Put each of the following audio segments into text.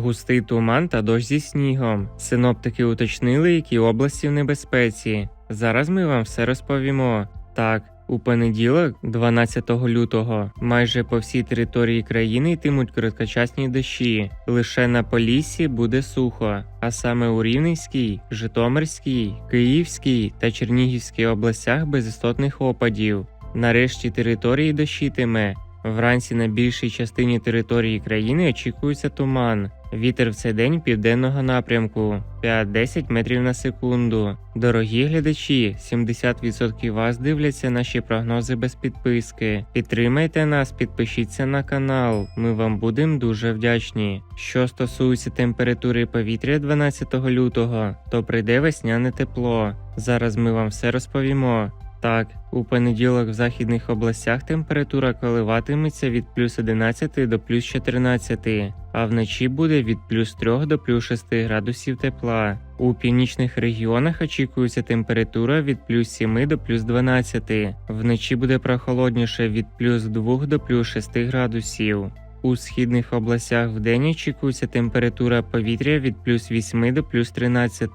густий туман та дощ зі снігом. Синоптики уточнили, які області в небезпеці. Зараз ми вам все розповімо. Так, у понеділок, 12 лютого, майже по всій території країни йтимуть короткочасні дощі. Лише на Поліссі буде сухо, а саме у Рівненській, Житомирській, Київській та Чернігівській областях без істотних опадів. Нарешті території дощитиме. Вранці на більшій частині території країни очікується туман. Вітер в цей день південного напрямку 5-10 метрів на секунду. Дорогі глядачі, 70% вас дивляться наші прогнози без підписки. Підтримайте нас, підпишіться на канал. Ми вам будемо дуже вдячні. Що стосується температури повітря 12 лютого, то прийде весняне тепло. Зараз ми вам все розповімо. Так, у понеділок в західних областях температура коливатиметься від плюс 11 до плюс 14, а вночі буде від плюс 3 до плюс 6 градусів тепла. У північних регіонах очікується температура від плюс 7 до плюс 12. Вночі буде прохолодніше від плюс 2 до плюс 6 градусів. У східних областях вдень очікується температура повітря від плюс 8 до плюс 13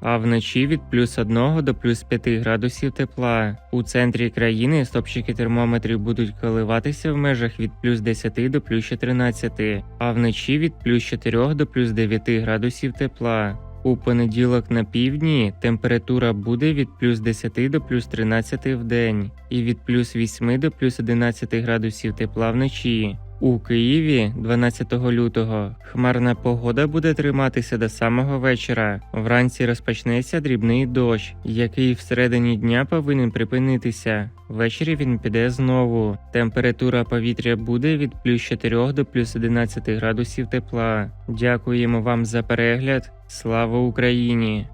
а вночі від плюс 1 до плюс 5 градусів тепла. У центрі країни стопчики термометрів будуть коливатися в межах від плюс 10 до плюс 14, а вночі від плюс 4 до плюс 9 градусів тепла. У понеділок на півдні температура буде від плюс 10 до плюс 13 в день і від плюс 8 до плюс 11 градусів тепла вночі. У Києві 12 лютого хмарна погода буде триматися до самого вечора. Вранці розпочнеться дрібний дощ, який всередині дня повинен припинитися. Ввечері він піде знову. Температура повітря буде від плюс 4 до плюс 11 градусів тепла. Дякуємо вам за перегляд. Слава Україні!